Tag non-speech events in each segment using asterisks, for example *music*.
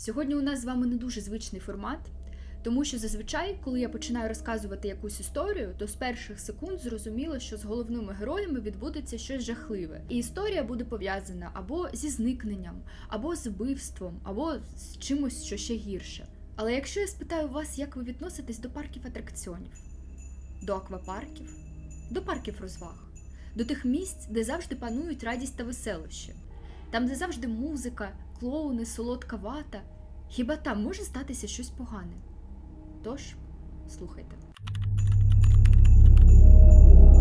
Сьогодні у нас з вами не дуже звичний формат, тому що зазвичай, коли я починаю розказувати якусь історію, то з перших секунд зрозуміло, що з головними героями відбудеться щось жахливе. І історія буде пов'язана або зі зникненням, або з вбивством, або з чимось, що ще гірше. Але якщо я спитаю вас, як ви відноситесь до парків атракціонів, до аквапарків, до парків розваг, до тих місць, де завжди панують радість та веселощі, там, де завжди музика, клоуни, солодка вата, хіба там може статися щось погане? Тож, слухайте.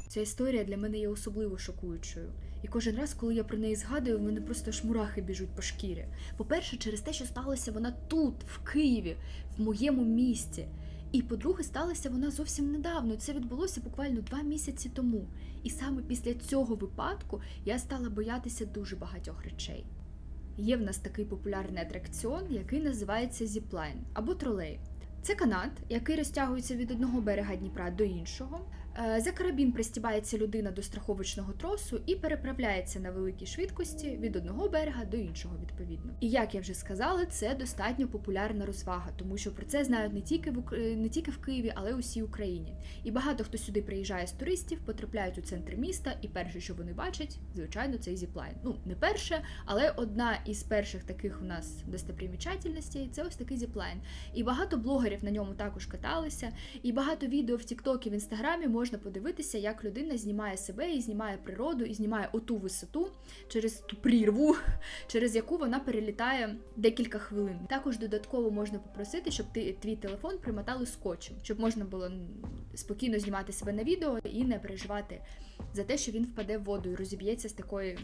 Ця історія для мене є особливо шокуючою. І кожен раз, коли я про неї згадую, в мене просто аж мурахи біжуть по шкірі. По-перше, через те, що сталося вона тут, в Києві, в моєму місті. І по-друге, сталася вона зовсім недавно. Це відбулося буквально два місяці тому. І саме після цього випадку я стала боятися дуже багатьох речей. Є в нас такий популярний атракціон, який називається зіплайн або тролей. Це канат, який розтягується від одного берега Дніпра до іншого. Е, За карабін пристібається людина до страховочного тросу і переправляється на великій швидкості від одного берега до іншого, відповідно. І як я вже сказала, це достатньо популярна розвага, тому що про це знають не тільки в Ук- не тільки в Києві, але й усій Україні. І багато хто сюди приїжджає з туристів, потрапляють у центр міста, і перше, що вони бачать, звичайно, цей зіплайн. Ну не перше, але одна із перших таких у нас достопримічательностей це ось такий зіплайн. І багато блогерів на ньому також каталися. І багато відео в Тіктокі в інстаграмі можна подивитися, як людина знімає себе і знімає природу, і знімає оту висоту через ту прірву, *laughs* через яку вона перелітає декілька хвилин. Також додатково можна попросити, щоб ти твій телефон примотали скотчем, щоб можна було спокійно знімати себе на відео і не переживати за те, що він впаде в воду і розіб'ється з такої.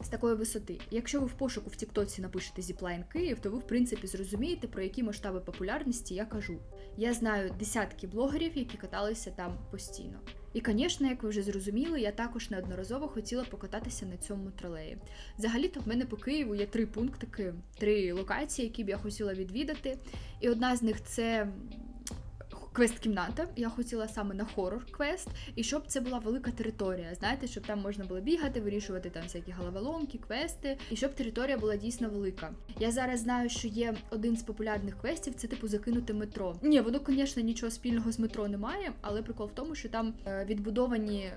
З такої висоти. Якщо ви в пошуку в Тіктоці напишете Зіплайн Київ, то ви в принципі зрозумієте, про які масштаби популярності я кажу. Я знаю десятки блогерів, які каталися там постійно. І, звісно, як ви вже зрозуміли, я також неодноразово хотіла покататися на цьому тролеї. Взагалі-то в мене по Києву є три пунктики, три локації, які б я хотіла відвідати. І одна з них це квест-кімната. Я хотіла саме на хорор-квест, і щоб це була велика територія. Знаєте, щоб там можна було бігати, вирішувати там всякі головоломки, квести, і щоб територія була дійсно велика. Я зараз знаю, що є один з популярних квестів, це типу закинути метро. Ні, воно, звісно, нічого спільного з метро немає, але прикол в тому, що там е, відбудовані.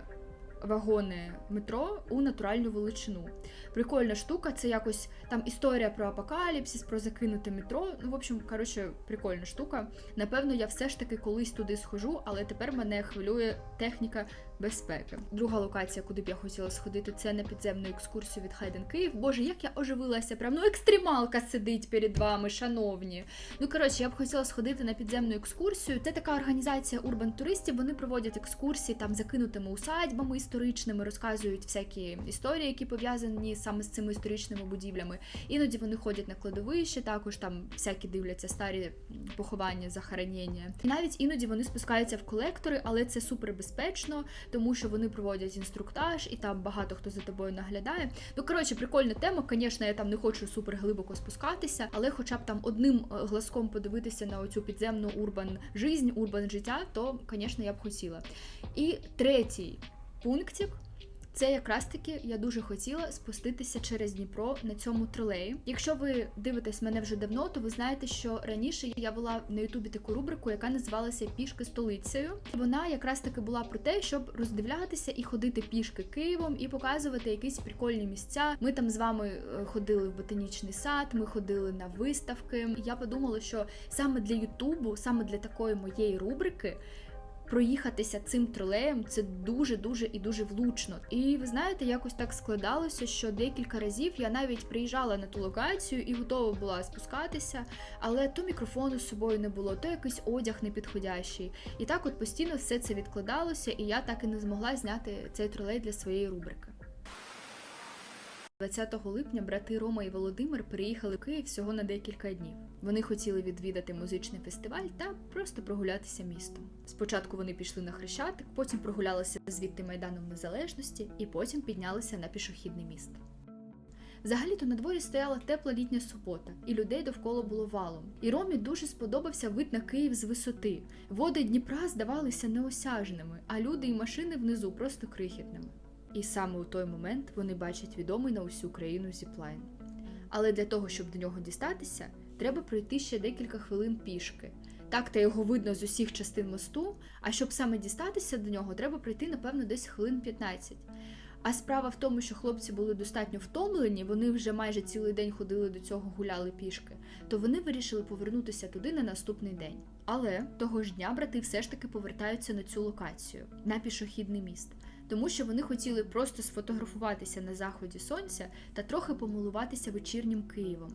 Вагони метро у натуральну величину. Прикольна штука, це якось там історія про апокаліпсис, про закинуте метро. Ну, в общем, коротше, прикольна штука. Напевно, я все ж таки колись туди схожу, але тепер мене хвилює техніка безпеки. Друга локація, куди б я хотіла сходити, це на підземну екскурсію від Хайден Київ. Боже, як я оживилася! Прям ну екстремалка сидить перед вами, шановні. Ну коротше, я б хотіла сходити на підземну екскурсію. Це така організація урбан туристів. Вони проводять екскурсії там закинутими усадьбами історичними, розказують всякі історії, які пов'язані саме з цими історичними будівлями. Іноді вони ходять на кладовище, також там всякі дивляться старі поховання, захоронення. І навіть іноді вони спускаються в колектори, але це супер безпечно, тому що вони проводять інструктаж, і там багато хто за тобою наглядає. Ну коротше, прикольна тема. Звісно, я там не хочу супер глибоко спускатися, але хоча б там одним е, глазком подивитися на оцю підземну урбан жизнь, урбан життя, то, звісно, я б хотіла. І третій пунктик. Це якраз таки я дуже хотіла спуститися через Дніпро на цьому тролеї. Якщо ви дивитесь мене вже давно, то ви знаєте, що раніше я вела на Ютубі таку рубрику, яка називалася Пішки столицею. Вона якраз таки була про те, щоб роздивлятися і ходити пішки Києвом і показувати якісь прикольні місця. Ми там з вами е, ходили в ботанічний сад, ми ходили на виставки. Я подумала, що саме для Ютубу, саме для такої моєї рубрики проїхатися цим тролеєм це дуже дуже і дуже влучно. І ви знаєте, якось так складалося, що декілька разів я навіть приїжджала на ту локацію і готова була спускатися, але то мікрофону з собою не було, то якийсь одяг непідходящий. І так, от постійно все це відкладалося, і я так і не змогла зняти цей тролей для своєї рубрики. 20 липня брати Рома і Володимир переїхали в Київ всього на декілька днів. Вони хотіли відвідати музичний фестиваль та просто прогулятися містом. Спочатку вони пішли на Хрещатик, потім прогулялися звідти Майданом Незалежності і потім піднялися на пішохідний міст. Взагалі-то на дворі стояла тепла літня субота, і людей довкола було валом. І Ромі дуже сподобався вид на Київ з висоти. Води Дніпра здавалися неосяжними, а люди і машини внизу просто крихітними. І саме у той момент вони бачать відомий на усю країну зіплайн. Але для того, щоб до нього дістатися, треба пройти ще декілька хвилин пішки. Так, та його видно з усіх частин мосту, а щоб саме дістатися до нього, треба пройти, напевно, десь хвилин 15. А справа в тому, що хлопці були достатньо втомлені, вони вже майже цілий день ходили до цього, гуляли пішки, то вони вирішили повернутися туди на наступний день. Але того ж дня брати все ж таки повертаються на цю локацію, на пішохідний міст, тому що вони хотіли просто сфотографуватися на заході сонця та трохи помилуватися вечірнім Києвом.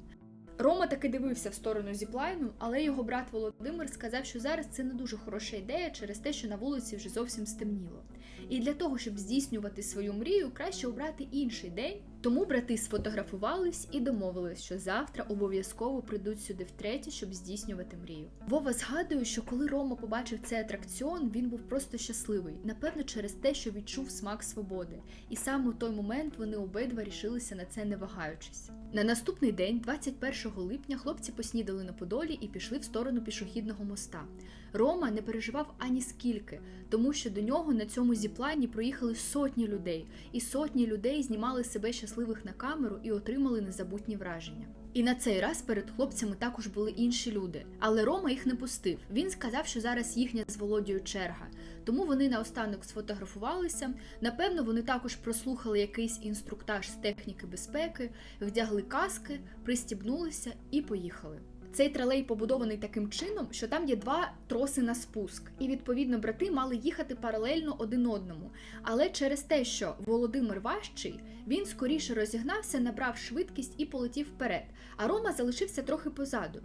Рома таки дивився в сторону зіплайну, але його брат Володимир сказав, що зараз це не дуже хороша ідея через те, що на вулиці вже зовсім стемніло. І для того, щоб здійснювати свою мрію, краще обрати інший день. Тому брати сфотографувались і домовились, що завтра обов'язково прийдуть сюди втретє, щоб здійснювати мрію. Вова згадує, що коли Рома побачив цей атракціон, він був просто щасливий, напевно, через те, що відчув смак свободи. І саме у той момент вони обидва рішилися на це не вагаючись. На наступний день, 21 липня, хлопці поснідали на Подолі і пішли в сторону пішохідного моста. Рома не переживав ані скільки, тому що до нього на цьому зіплайні проїхали сотні людей, і сотні людей знімали себе щасливих на камеру і отримали незабутні враження. І на цей раз перед хлопцями також були інші люди, але Рома їх не пустив. Він сказав, що зараз їхня з Володією черга. Тому вони наостанок сфотографувалися. Напевно, вони також прослухали якийсь інструктаж з техніки безпеки, вдягли каски, пристібнулися і поїхали. Цей тролей побудований таким чином, що там є два троси на спуск, і відповідно брати мали їхати паралельно один одному. Але через те, що Володимир важчий, він скоріше розігнався, набрав швидкість і полетів вперед, а Рома залишився трохи позаду.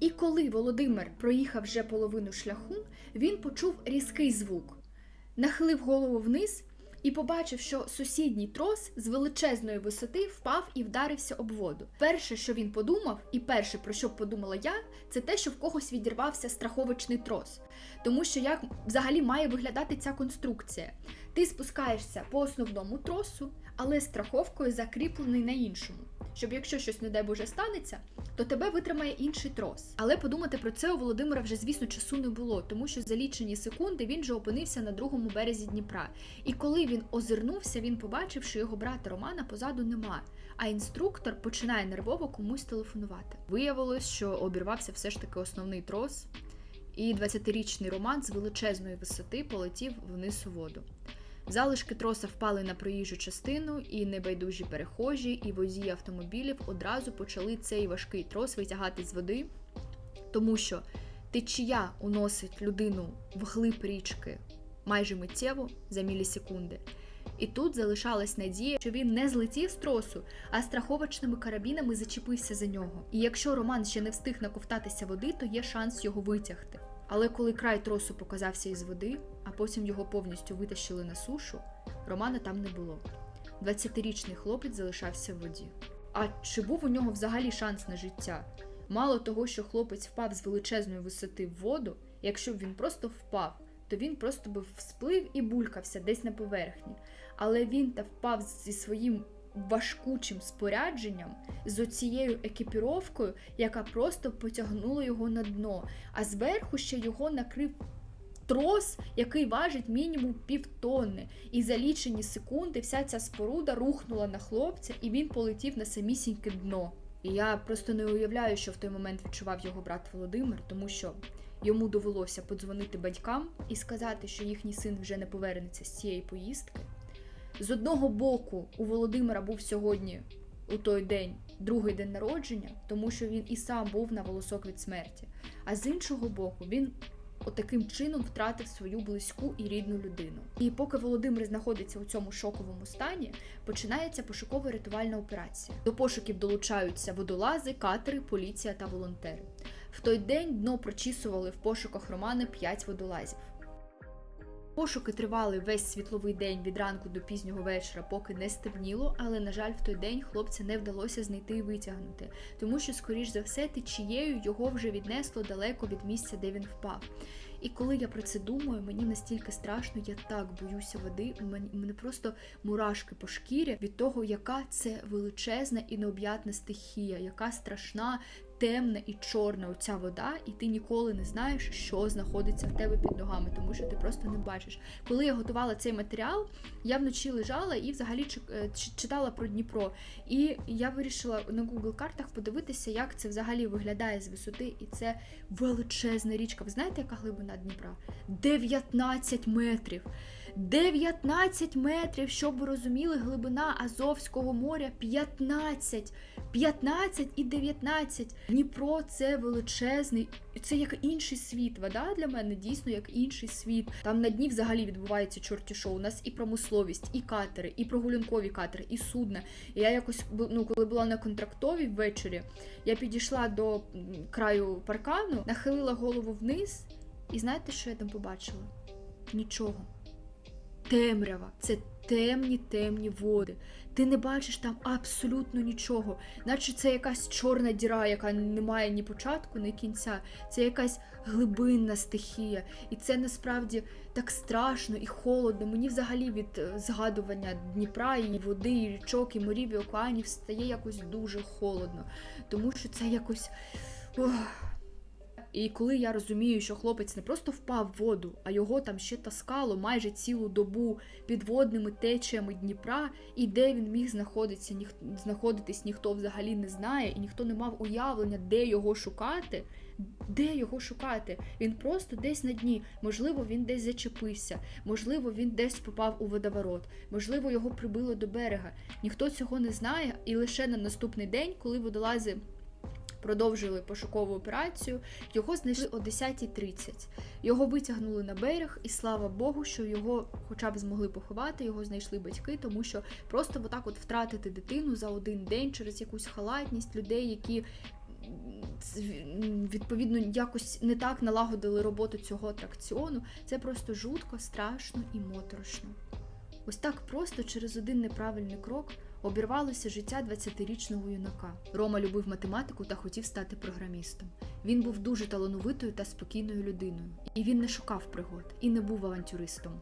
І коли Володимир проїхав вже половину шляху, він почув різкий звук, нахилив голову вниз і побачив, що сусідній трос з величезної висоти впав і вдарився об воду. Перше, що він подумав, і перше, про що подумала я, це те, що в когось відірвався страховочний трос. Тому що як взагалі має виглядати ця конструкція? Ти спускаєшся по основному тросу, але страховкою закріплений на іншому. Щоб якщо щось, не дай Боже, станеться, то тебе витримає інший трос. Але подумати про це у Володимира вже, звісно, часу не було, тому що за лічені секунди він же опинився на другому березі Дніпра. І коли він озирнувся, він побачив, що його брата Романа позаду нема, а інструктор починає нервово комусь телефонувати. Виявилось, що обірвався все ж таки основний трос, і 20-річний Роман з величезної висоти полетів вниз у воду. Залишки троса впали на проїжджу частину, і небайдужі перехожі, і водії автомобілів одразу почали цей важкий трос витягати з води, тому що течія уносить людину в глиб річки майже миттєво за мілісекунди. І тут залишалась надія, що він не злетів з тросу, а страховочними карабінами зачепився за нього. І якщо Роман ще не встиг наковтатися води, то є шанс його витягти. Але коли край тросу показався із води, а потім його повністю витащили на сушу, Романа там не було. 20-річний хлопець залишався в воді. А чи був у нього взагалі шанс на життя? Мало того, що хлопець впав з величезної висоти в воду, якщо б він просто впав, то він просто би всплив і булькався десь на поверхні. Але він та впав зі своїм важкучим спорядженням, з оцією екіпіровкою, яка просто потягнула його на дно, а зверху ще його накрив трос, який важить мінімум півтонни. І за лічені секунди вся ця споруда рухнула на хлопця, і він полетів на самісіньке дно. І я просто не уявляю, що в той момент відчував його брат Володимир, тому що йому довелося подзвонити батькам і сказати, що їхній син вже не повернеться з цієї поїздки. З одного боку, у Володимира був сьогодні у той день другий день народження, тому що він і сам був на волосок від смерті. А з іншого боку, він отаким чином втратив свою близьку і рідну людину. І поки Володимир знаходиться у цьому шоковому стані, починається пошуково-рятувальна операція. До пошуків долучаються водолази, катери, поліція та волонтери. В той день дно прочісували в пошуках Романа 5 водолазів. Пошуки тривали весь світловий день від ранку до пізнього вечора, поки не стемніло, але, на жаль, в той день хлопця не вдалося знайти і витягнути, тому що, скоріш за все, течією його вже віднесло далеко від місця, де він впав. І коли я про це думаю, мені настільки страшно, я так боюся води. У мене, просто мурашки по шкірі від того, яка це величезна і необ'ятна стихія, яка страшна. Темна і чорна оця вода, і ти ніколи не знаєш, що знаходиться в тебе під ногами, тому що ти просто не бачиш. Коли я готувала цей матеріал, я вночі лежала і взагалі е, читала про Дніпро. І я вирішила на Google картах подивитися, як це взагалі виглядає з висоти. І це величезна річка. Ви знаєте, яка глибина Дніпра? 19 метрів. 19 метрів, щоб ви розуміли, глибина Азовського моря 15. 15 і 19. Дніпро це величезний, це як інший світ. Вода для мене дійсно як інший світ. Там на дні взагалі відбувається чорті шоу. У нас і промисловість, і катери, і прогулянкові катери, і судна. І я якось ну, коли була на контрактовій ввечері, я підійшла до краю паркану, нахилила голову вниз, і знаєте, що я там побачила? Нічого. Темрява. Це темні темні води. Ти не бачиш там абсолютно нічого, наче це якась чорна діра, яка не має ні початку, ні кінця. Це якась глибинна стихія. І це насправді так страшно і холодно. Мені взагалі від е, згадування Дніпра і води, і річок, і морів, і океанів стає якось дуже холодно. Тому що це якось. Ох. І коли я розумію, що хлопець не просто впав в воду, а його там ще таскало майже цілу добу підводними течіями Дніпра, і де він міг знаходитися, ніх... знаходитись, ніхто взагалі не знає, і ніхто не мав уявлення, де його шукати. Де його шукати? Він просто десь на дні. Можливо, він десь зачепився, можливо, він десь попав у водоворот, можливо, його прибило до берега. Ніхто цього не знає, і лише на наступний день, коли водолази продовжили пошукову операцію, його знайшли о 10.30. Його витягнули на берег, і слава Богу, що його хоча б змогли поховати, його знайшли батьки, тому що просто отак от втратити дитину за один день через якусь халатність людей, які відповідно якось не так налагодили роботу цього атракціону. Це просто жутко, страшно і моторошно. Ось так просто через один неправильний крок обірвалося життя 20-річного юнака. Рома любив математику та хотів стати програмістом. Він був дуже талановитою та спокійною людиною, і він не шукав пригод і не був авантюристом.